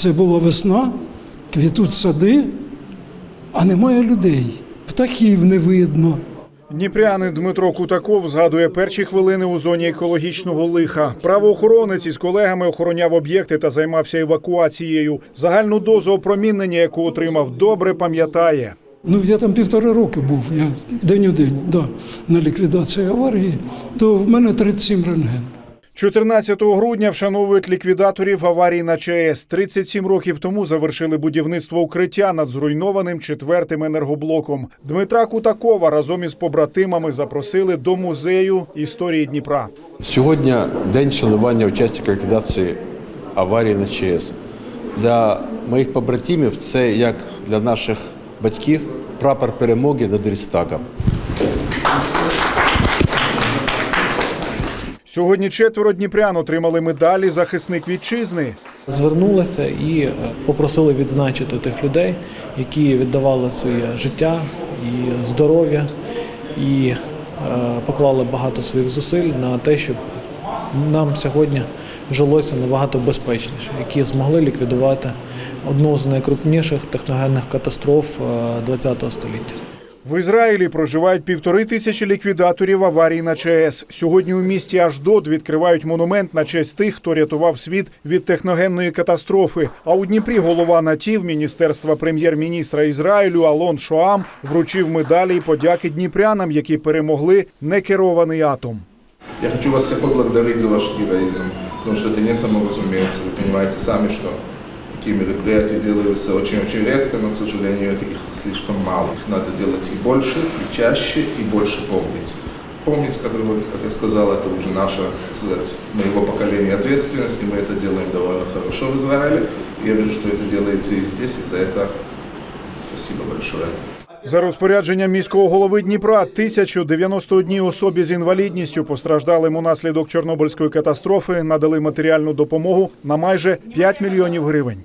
Це була весна, квітуть сади, а немає людей. Птахів не видно. Дніпрянин Дмитро Кутаков згадує перші хвилини у зоні екологічного лиха. Правоохоронець із колегами охороняв об'єкти та займався евакуацією. Загальну дозу опромінення, яку отримав, добре пам'ятає. Ну, я там півтора роки був, я день у день, да, на ліквідації аварії, то в мене 37 рентген. 14 грудня вшановують ліквідаторів аварії на ЧАЕС. 37 років тому завершили будівництво укриття над зруйнованим четвертим енергоблоком. Дмитра Кутакова разом із побратимами запросили до музею історії Дніпра. Сьогодні день шанування учасників ліквідації аварії на ЧАЕС. Для моїх побратимів це як для наших батьків прапор перемоги над Рістагом. Сьогодні четверо дніпрян отримали медалі захисник вітчизни. Звернулися і е, попросили відзначити тих людей, які віддавали своє життя і здоров'я, і е, поклали багато своїх зусиль на те, щоб нам сьогодні жилося набагато безпечніше, які змогли ліквідувати одну з найкрупніших техногенних катастроф ХХ століття. В Ізраїлі проживають півтори тисячі ліквідаторів аварій на ЧАЕС. Сьогодні у місті Аждот відкривають монумент на честь тих, хто рятував світ від техногенної катастрофи. А у Дніпрі голова НАТІВ Міністерства прем'єр-міністра Ізраїлю Алон Шоам вручив медалі і подяки дніпрянам, які перемогли некерований атом. Я хочу вас всех поблагодарить за ваш героизм, потому что это не само разумеется. Вы понимаете сами, что такие мероприятия делаются очень-очень редко, но, к сожалению, их слишком мало. Их надо делать и больше, и чаще, и больше помнить. Помнить, как, как я сказал, это уже наша, сказать, моего поколения ответственность, и мы это делаем довольно хорошо в Израиле. Я вижу, что это делается и здесь, и за это спасибо большое. За розпорядженням міського голови Дніпра 1091 особі з інвалідністю постраждалим унаслідок Чорнобильської катастрофи надали матеріальну допомогу на майже 5 мільйонів гривень.